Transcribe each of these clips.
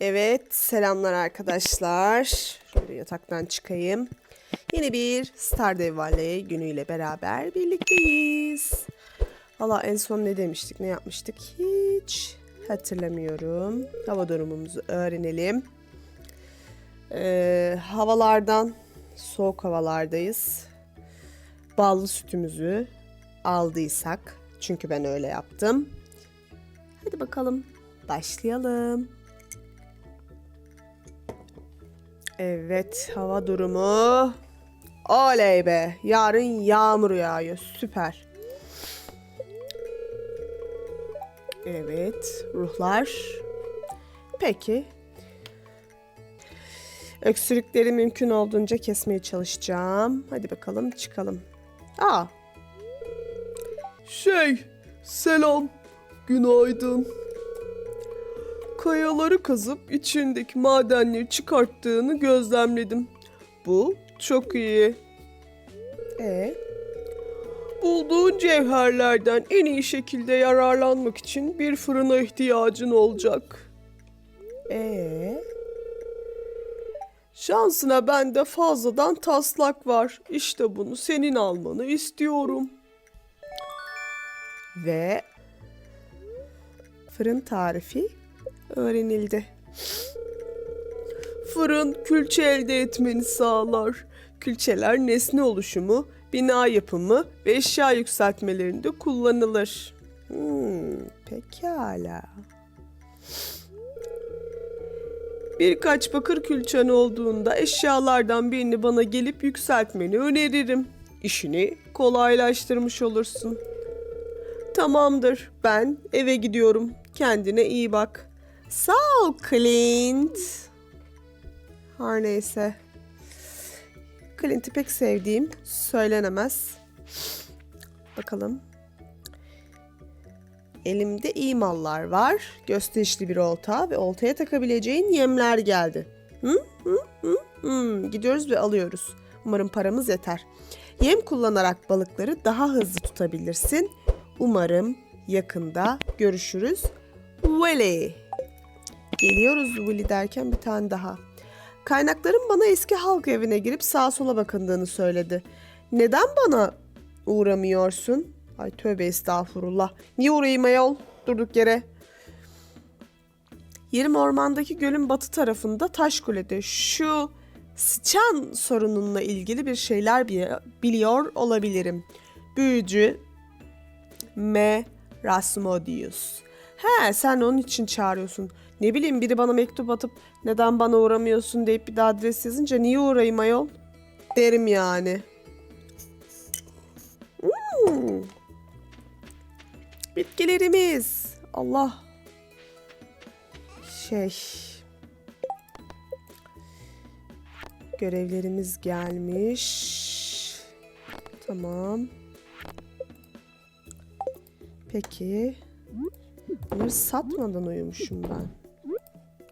Evet, selamlar arkadaşlar. Şöyle yataktan çıkayım. Yeni bir Stardew Valley günüyle beraber birlikteyiz. Valla en son ne demiştik, ne yapmıştık hiç hatırlamıyorum. Hava durumumuzu öğrenelim. Ee, havalardan, soğuk havalardayız. Ballı sütümüzü aldıysak, çünkü ben öyle yaptım. Hadi bakalım, başlayalım. Evet, hava durumu. Oley be. Yarın yağmur yağıyor. Süper. Evet, ruhlar. Peki. Öksürükleri mümkün olduğunca kesmeye çalışacağım. Hadi bakalım çıkalım. Aa, Şey, selam, günaydın. Kayaları kazıp içindeki madenleri çıkarttığını gözlemledim. Bu çok iyi. e Bulduğun cevherlerden en iyi şekilde yararlanmak için bir fırına ihtiyacın olacak. e Şansına bende fazladan taslak var. İşte bunu senin almanı istiyorum. ve fırın tarifi öğrenildi. Fırın külçe elde etmeni sağlar. Külçeler nesne oluşumu, bina yapımı ve eşya yükseltmelerinde kullanılır. Hmm, pekala. Birkaç bakır külçen olduğunda eşyalardan birini bana gelip yükseltmeni öneririm. İşini kolaylaştırmış olursun. Tamamdır, ben eve gidiyorum. Kendine iyi bak. Sağ ol Clint. Her neyse. Clint'i pek sevdiğim söylenemez. Bakalım. Elimde iyi mallar var. Gösterişli bir olta ve oltaya takabileceğin yemler geldi. Hı? Hı? Hı? Hmm, gidiyoruz ve alıyoruz. Umarım paramız yeter. Yem kullanarak balıkları daha hızlı tutabilirsin. Umarım yakında görüşürüz. Willy. Geliyoruz Willy derken bir tane daha. Kaynakların bana eski halk evine girip sağa sola bakındığını söyledi. Neden bana uğramıyorsun? Ay tövbe estağfurullah. Niye uğrayayım ayol? Durduk yere. Yerim ormandaki gölün batı tarafında taş kulede. Şu sıçan sorununla ilgili bir şeyler bi- biliyor olabilirim. Büyücü M. Rasmodius. He sen onun için çağırıyorsun. Ne bileyim biri bana mektup atıp neden bana uğramıyorsun deyip bir de adres yazınca niye uğrayayım ayol? Derim yani. Hmm. Bitkilerimiz. Allah. Şey. Görevlerimiz gelmiş. Tamam. Peki. Bunları satmadan uyumuşum ben.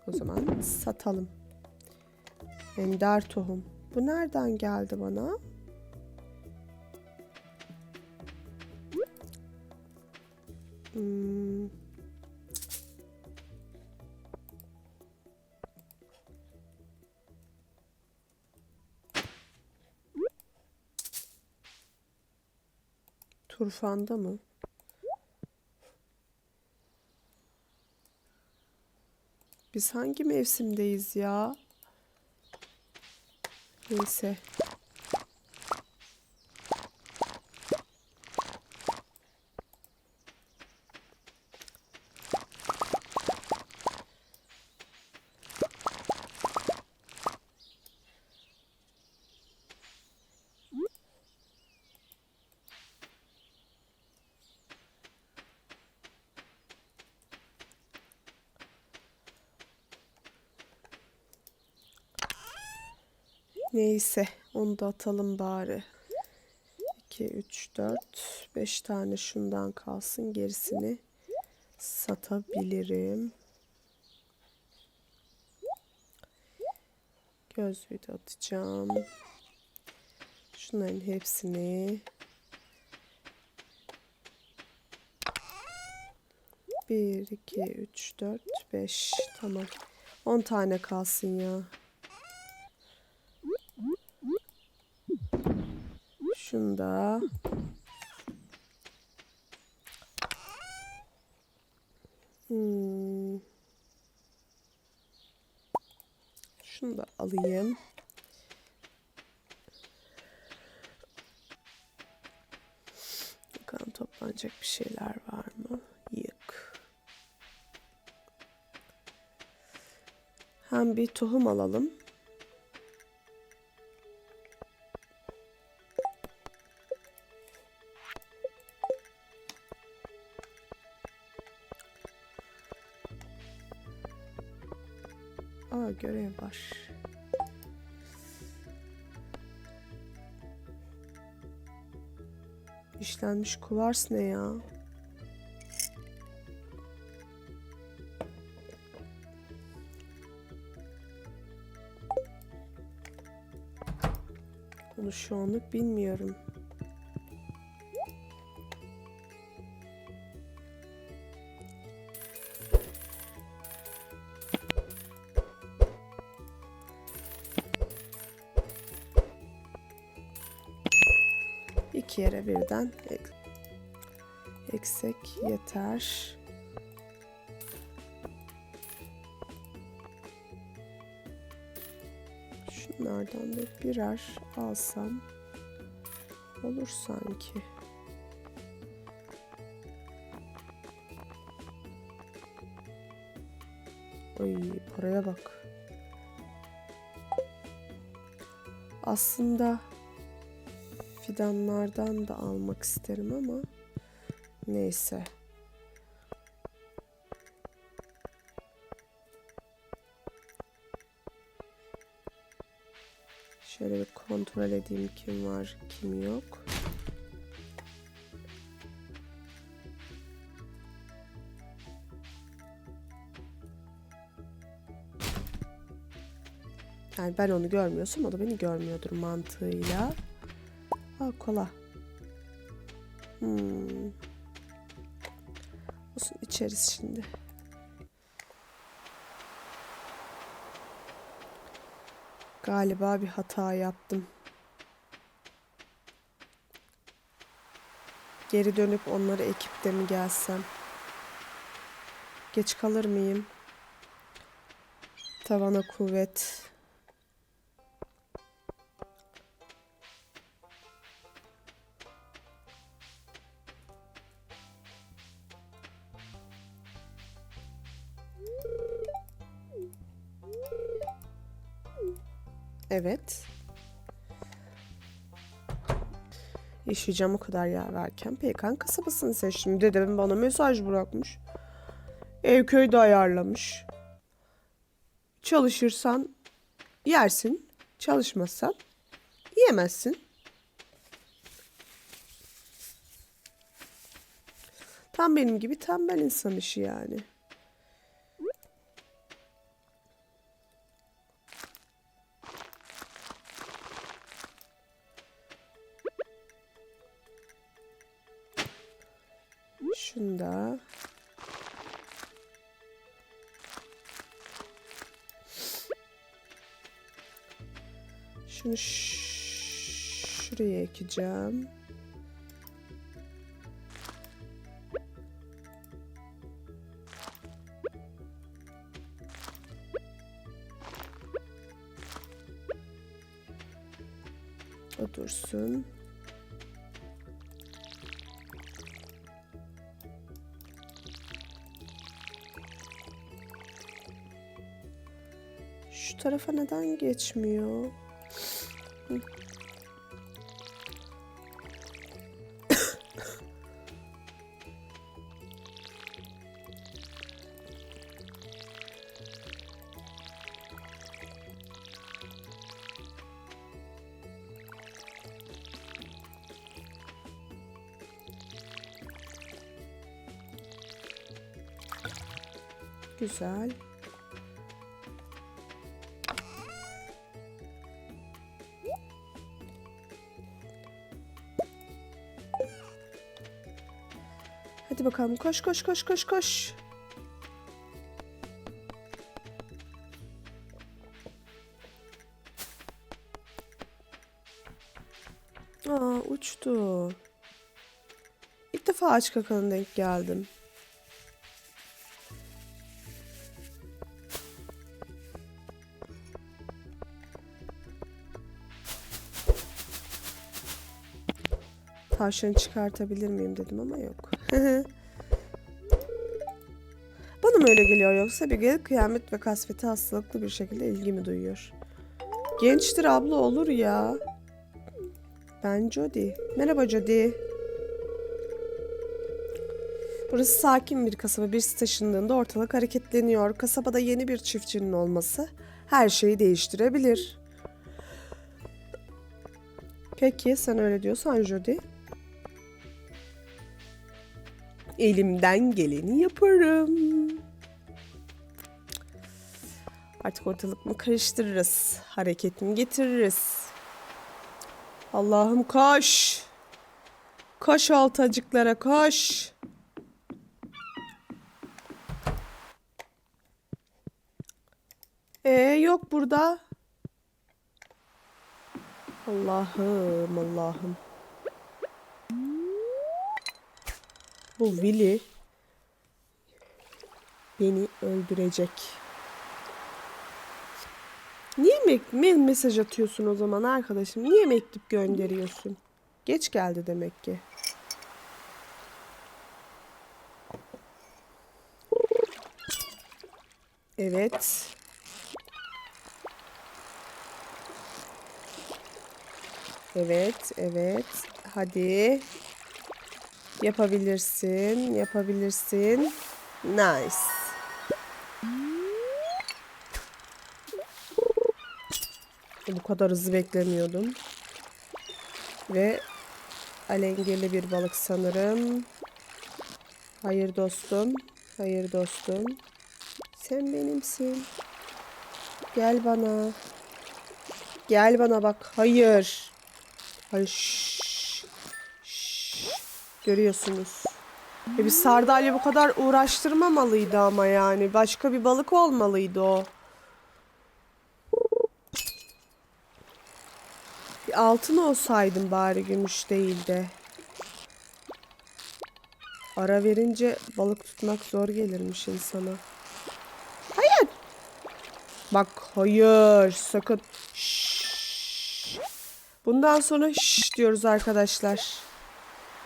O zaman satalım. Ender tohum. Bu nereden geldi bana? Hmm. Turfanda mı? Biz hangi mevsimdeyiz ya? Neyse. Neyse onu da atalım bari. 2, 3, 4, 5 tane şundan kalsın. Gerisini satabilirim. Gözlüğü de atacağım. Şunların hepsini Bir, iki, üç, dört, beş. Tamam. 10 tane kalsın ya. Şunda. Hmm. Şunu da alayım. Bakalım toplanacak bir şeyler var mı? Yok. Hem bir tohum alalım. Aa görev var. İşlenmiş kuvars ne ya? Onu şu anlık bilmiyorum. Birden ek- eksik yeter. Şunlardan da birer alsam olur sanki. Ay paraya bak. Aslında fidanlardan da almak isterim ama neyse. Şöyle bir kontrol edeyim kim var kim yok. Yani ben onu görmüyorsam o da beni görmüyordur mantığıyla. Aa kola. Hmm. Olsun içeriz şimdi. Galiba bir hata yaptım. Geri dönüp onları ekip de mi gelsem? Geç kalır mıyım? Tavana kuvvet. Evet. Yaşayacağım o kadar yer varken Peykan kasabasını seçtim. Dedem bana mesaj bırakmış. Ev köyde ayarlamış. Çalışırsan yersin. Çalışmazsan yiyemezsin. Tam benim gibi tembel insan işi yani. Şunda. Şunu şuraya ekeceğim. Şu tarafa neden geçmiyor? Güzel. bakalım. Koş koş koş koş koş. Aa uçtu. İlk defa aç kakanın denk geldim. Tavşanı çıkartabilir miyim dedim ama yok. Mı öyle geliyor yoksa bir gel kıyamet ve kasveti hastalıklı bir şekilde ilgimi duyuyor. Gençtir abla olur ya. Ben Jody. Merhaba Jody. Burası sakin bir kasaba. Birisi taşındığında ortalık hareketleniyor. Kasabada yeni bir çiftçinin olması her şeyi değiştirebilir. Peki sen öyle diyorsan Jody. Elimden geleni yaparım. Artık ortalık karıştırırız. Hareketini getiririz. Allah'ım koş. Koş oltacıklara koş. Ee yok burada. Allah'ım Allah'ım. Bu Willy beni öldürecek. Niye mesaj atıyorsun o zaman arkadaşım? Niye mektup gönderiyorsun? Geç geldi demek ki. Evet. Evet, evet. Hadi. Yapabilirsin, yapabilirsin. Nice. Bu kadar hızlı beklemiyordum. Ve alengirli bir balık sanırım. Hayır dostum. Hayır dostum. Sen benimsin. Gel bana. Gel bana bak. Hayır. Hayır. Şşş. Şşş. Görüyorsunuz. E bir sardalya bu kadar uğraştırmamalıydı ama yani. Başka bir balık olmalıydı o. altın olsaydım bari gümüş değil de. Ara verince balık tutmak zor gelirmiş insana. Hayır. Bak hayır sakın. Şşş. Bundan sonra şşş diyoruz arkadaşlar.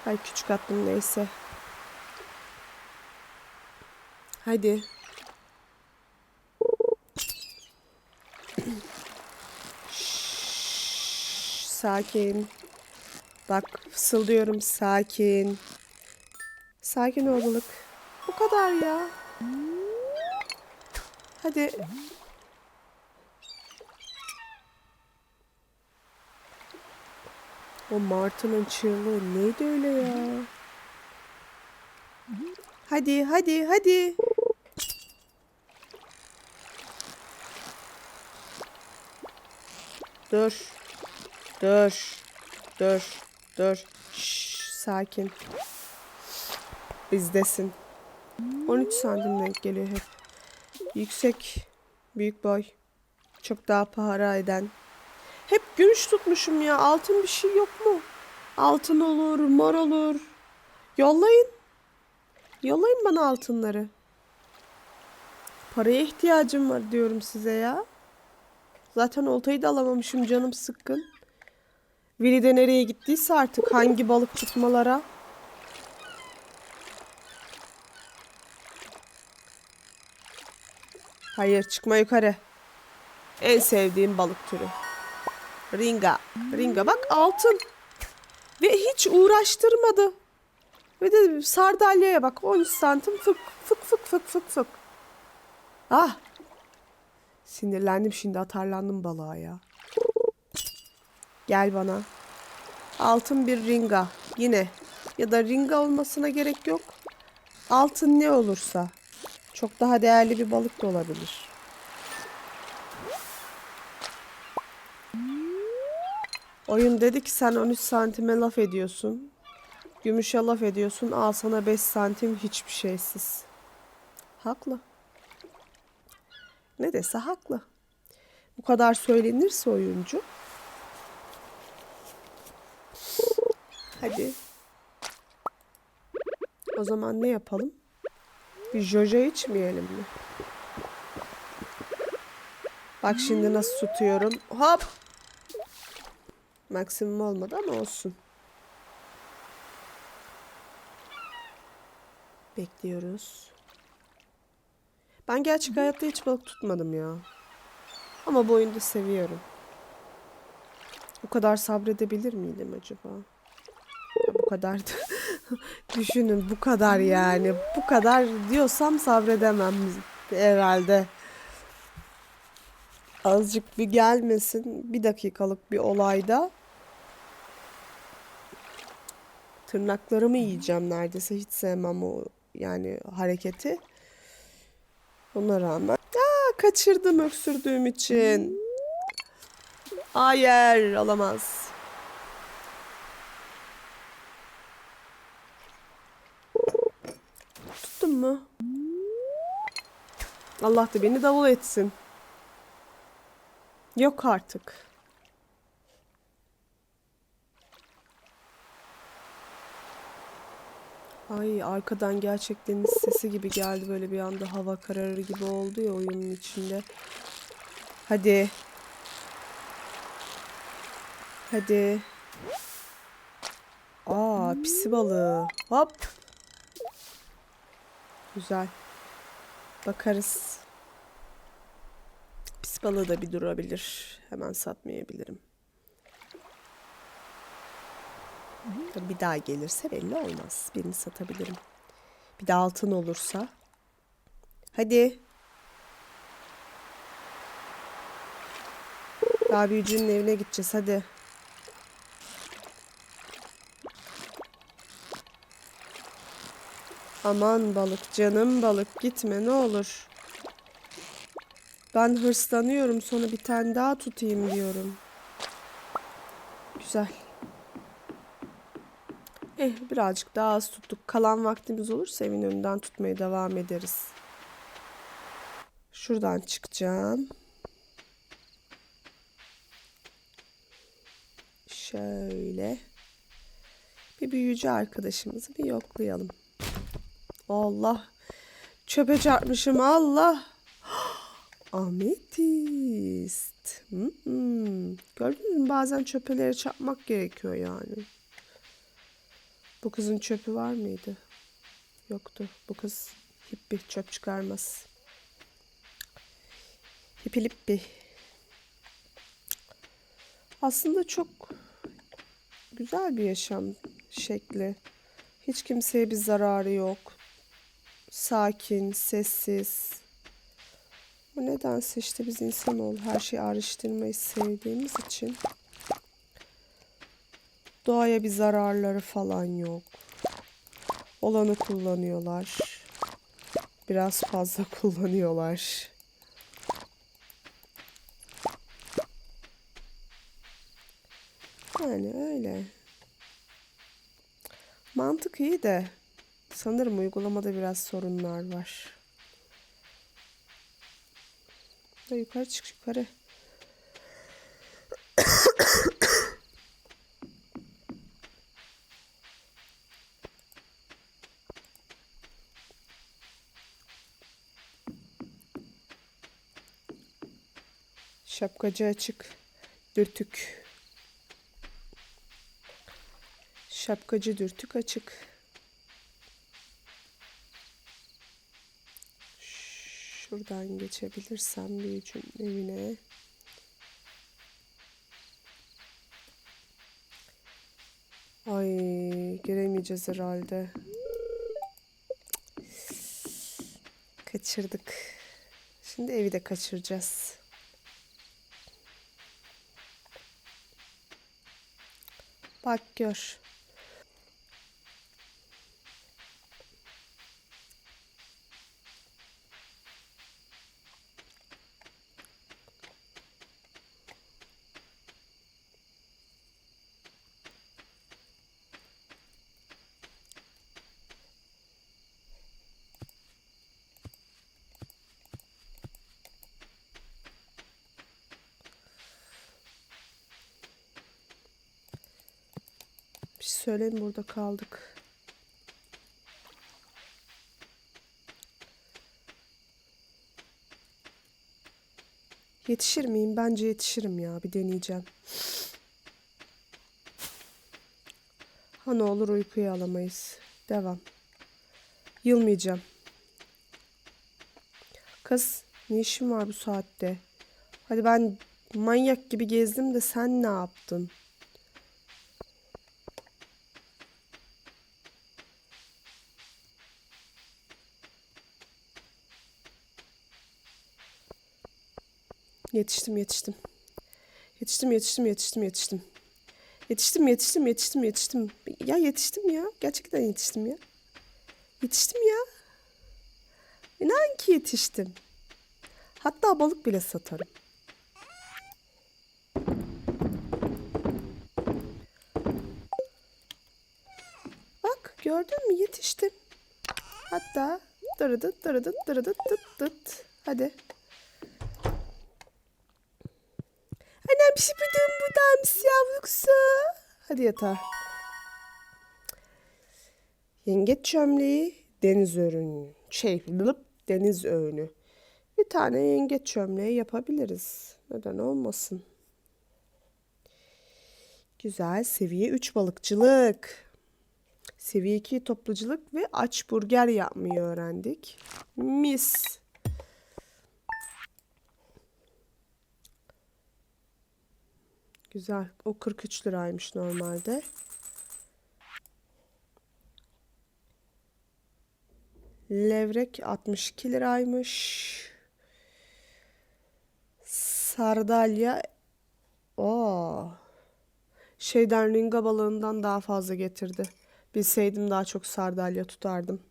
Ay küçük attım neyse. Hadi. Sakin. Bak fısıldıyorum sakin. Sakin ol balık. Bu kadar ya. Hadi. O martının çığlığı neydi öyle ya? Hadi hadi hadi. Dur. Dur. Dur. Dur. Şşş, sakin. Bizdesin. 13 santim denk geliyor hep. Yüksek. Büyük boy. Çok daha para eden. Hep gümüş tutmuşum ya. Altın bir şey yok mu? Altın olur, mor olur. Yollayın. Yollayın bana altınları. Paraya ihtiyacım var diyorum size ya. Zaten oltayı da alamamışım canım sıkkın. Vili de nereye gittiyse artık hangi balık tutmalara. Hayır çıkma yukarı. En sevdiğim balık türü. Ringa. Ringa bak altın. Ve hiç uğraştırmadı. Ve de sardalyaya bak 13 santim fık fık fık fık fık fık. Ah. Sinirlendim şimdi atarlandım balığa ya. Gel bana. Altın bir ringa. Yine. Ya da ringa olmasına gerek yok. Altın ne olursa. Çok daha değerli bir balık da olabilir. Oyun dedi ki sen 13 santime laf ediyorsun. Gümüşe laf ediyorsun. Al sana 5 santim hiçbir şeysiz. Haklı. Ne dese haklı. Bu kadar söylenirse oyuncu. Hadi. O zaman ne yapalım? Bir jojo içmeyelim mi? Bak şimdi nasıl tutuyorum. Hop. Maksimum olmadı ama olsun. Bekliyoruz. Ben gerçek hayatta hiç balık tutmadım ya. Ama bu oyunda seviyorum. Bu kadar sabredebilir miydim acaba? Kadar da- Düşünün bu kadar yani. Bu kadar diyorsam sabredemem herhalde. Azıcık bir gelmesin. Bir dakikalık bir olayda. Tırnaklarımı yiyeceğim neredeyse. Hiç sevmem o yani hareketi. Ona rağmen. Aa, kaçırdım öksürdüğüm için. Hayır olamaz. Mu? Allah da beni davul etsin. Yok artık. Ay arkadan gerçek sesi gibi geldi böyle bir anda hava kararır gibi oldu ya oyunun içinde. Hadi. Hadi. Aa pisi balığı. Hop. Güzel. Bakarız. Pis balığı da bir durabilir. Hemen satmayabilirim. Bir daha gelirse belli olmaz. Birini satabilirim. Bir de altın olursa. Hadi. Daha büyücünün evine gideceğiz hadi. Aman balık canım balık gitme ne olur. Ben hırslanıyorum sonra bir tane daha tutayım diyorum. Güzel. Eh birazcık daha az tuttuk. Kalan vaktimiz olursa evin önünden tutmaya devam ederiz. Şuradan çıkacağım. Şöyle. Bir büyücü arkadaşımızı bir yoklayalım. Allah. Çöpe çarpmışım Allah. Ametist. Hmm. Gördünüz mü? Bazen çöpelere çarpmak gerekiyor yani. Bu kızın çöpü var mıydı? Yoktu. Bu kız hippi çöp çıkarmaz. Hipilippi. Aslında çok güzel bir yaşam şekli. Hiç kimseye bir zararı yok. Sakin, sessiz. Bu nedense işte biz insanoğlu her şeyi araştırmayı sevdiğimiz için doğaya bir zararları falan yok. Olanı kullanıyorlar. Biraz fazla kullanıyorlar. Yani öyle. Mantık iyi de sanırım uygulamada biraz sorunlar var. Da yukarı çık yukarı. Şapkacı açık. Dürtük. Şapkacı dürtük açık. Şuradan geçebilirsem büyücünün evine. Ay giremeyeceğiz herhalde. Kaçırdık. Şimdi evi de kaçıracağız. Bak gör. Söyleyin burada kaldık. Yetişir miyim? Bence yetişirim ya. Bir deneyeceğim. Ha ne olur uykuyu alamayız. Devam. Yılmayacağım. Kız ne işin var bu saatte? Hadi ben manyak gibi gezdim de sen ne yaptın? Yetiştim yetiştim. Yetiştim yetiştim yetiştim yetiştim. Yetiştim yetiştim yetiştim yetiştim. Ya yetiştim ya. Gerçekten yetiştim ya. Yetiştim ya. İnan ki yetiştim. Hatta balık bile satarım. Bak gördün mü yetiştim. Hatta dırıdıt dırıdıt dırıdıt dıt dıt. Hadi. Yavruksu. Hadi yatağa. Yengeç çömleği, deniz ürünü. Şey, lıp, deniz öğünü. Bir tane yengeç çömleği yapabiliriz. Neden olmasın? Güzel. Seviye 3 balıkçılık. Seviye 2 topluculuk ve aç burger yapmayı öğrendik. Mis. Güzel. O 43 liraymış normalde. Levrek 62 liraymış. Sardalya o şeyden ringa balığından daha fazla getirdi. Bilseydim daha çok sardalya tutardım.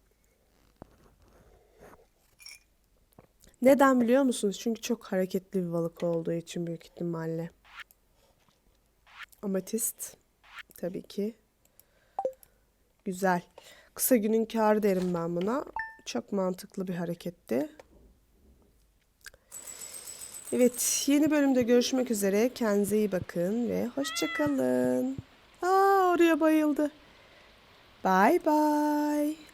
Neden biliyor musunuz? Çünkü çok hareketli bir balık olduğu için büyük ihtimalle. Amatist tabii ki. Güzel. Kısa günün kârı derim ben buna. Çok mantıklı bir hareketti. Evet, yeni bölümde görüşmek üzere. Kendinize iyi bakın ve hoşçakalın. Aa, oraya bayıldı. Bye bye.